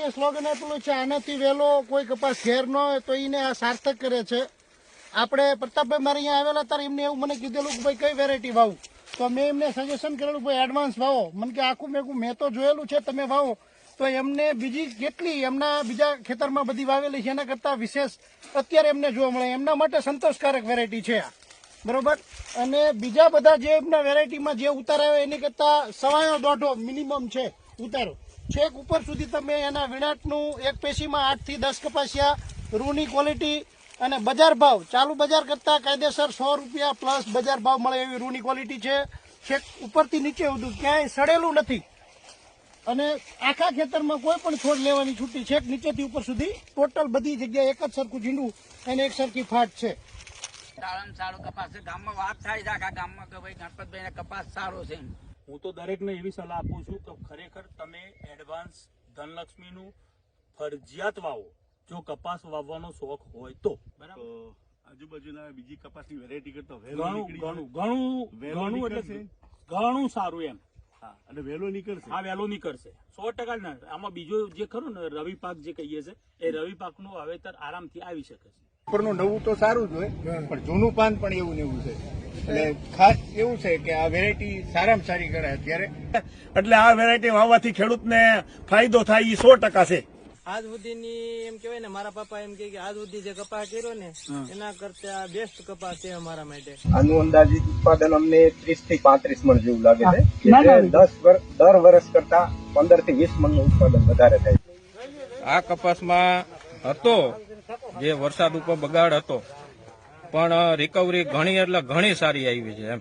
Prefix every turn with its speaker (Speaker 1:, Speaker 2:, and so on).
Speaker 1: કંપનીએ સ્લોગન આપેલું છે, આનાથી વહેલો કોઈ કપાસ ઘેર ન હોય તો એને આ સાર્થક કરે છે. આપણે પ્રતાપભાઈ મારે અહીંયા આવેલા ત્યારે એમને એવું મને કીધેલું કે, ભાઈ, કઈ વેરાયટી વાવું? તો મેં એમને સજેશન કરેલું, ભાઈ એડવાન્સ વાવો. મને કે, આખું મેં મેં તો જોયેલું છે, તમે વાવો. તો એમને બીજી કેટલી, એમના બીજા ખેતરમાં બધી વાવેલી છે, એના કરતાં વિશેષ અત્યારે એમને જોવા મળે. એમના માટે સંતોષકારક વેરાયટી છે આ. બરોબર? અને બીજા બધા જે એમના વેરાયટીમાં જે ઉતાર આવે, એની કરતાં સવાયો દોઢો મિનિમમ છે ઉતારો. છેક ઉપર સુધી તમે એના વિનાટનું એક પેશીમાં આઠથી દસ કપાસિયા રૂની ક્વોલિટી અને બજાર ભાવ, ચાલુ બજાર કરતાં કાયદેસર સો રૂપિયા પ્લસ બજાર ભાવ મળે એવી રૂની ક્વોલિટી છે. છેક ઉપરથી નીચે ઉધું, ક્યાંય સડેલું નથી. અને આખા ખેતરમાં કોઈ પણ છોડ લેવાની છૂટી, છેક નીચેથી ઉપર સુધી ટોટલ બધી જગ્યાએ એક જ સરખું ઝીંડું અને એક સરખી ફાટ છે.
Speaker 2: સારામાં સારો કપાસ ગામમાં વાત થાય છે આખા ગામમાં કે ભાઈ ગણપતભાઈ કપાસ સારો છે એમ.
Speaker 3: હું તો દરેકને એવી સલાહ આપું છું કે ખરેખર તમે એડવાન્સ ધનલક્ષ્મીનું ફરજિયાત વાવો જો કપાસ વાવવાનો શોખ હોય તો. બરાબર.
Speaker 4: આજુબાજુના બીજી કપાસની વેરાયટી કરતા
Speaker 3: ઘણું ઘણું ઘણું એટલે ઘણું સારું એમ.
Speaker 4: અને વહેલો નીકળશે.
Speaker 3: આ વહેલો નીકળશે. સો ટકા આમાં બીજો જે ખરું ને રવિ પાક જે કહીએ છે એ રવિ પાકનું વાવેતર આરામથી આવી શકે છે.
Speaker 5: ઉપરનું નવું તો સારું જ હોય પણ જૂનું પાન પણ એવું ને એવું છે. એટલે ખાસ એવું છે કે આ વેરાયટી સારામાં સારી ગણાય અત્યારે.
Speaker 6: એટલે આ વેરાયટી વાવવાથી ખેડૂતને ફાયદો થાય એ સો ટકા છે.
Speaker 7: આજ સુધીની એમ કેવાય ને મારા પપ્પા એમ કે કે આજ સુધી જે કપાસ કર્યો ને એના કરતા બેસ્ટ કપાસ છે અમારા માટે.
Speaker 5: આનું અંદાજિત ઉત્પાદન અમને ત્રીસથી પાંત્રીસ મણ જેવું લાગે છે. દસ દર વર્ષ કરતા પંદરથી વીસ મણનું ઉત્પાદન વધારે થાય છે.
Speaker 8: આ કપાસમાં હતો જે વરસાદ ઉપર બગાડ હતો. પણ રિકવરી ઘણી એટલે ઘણી સારી આવી છે એમ.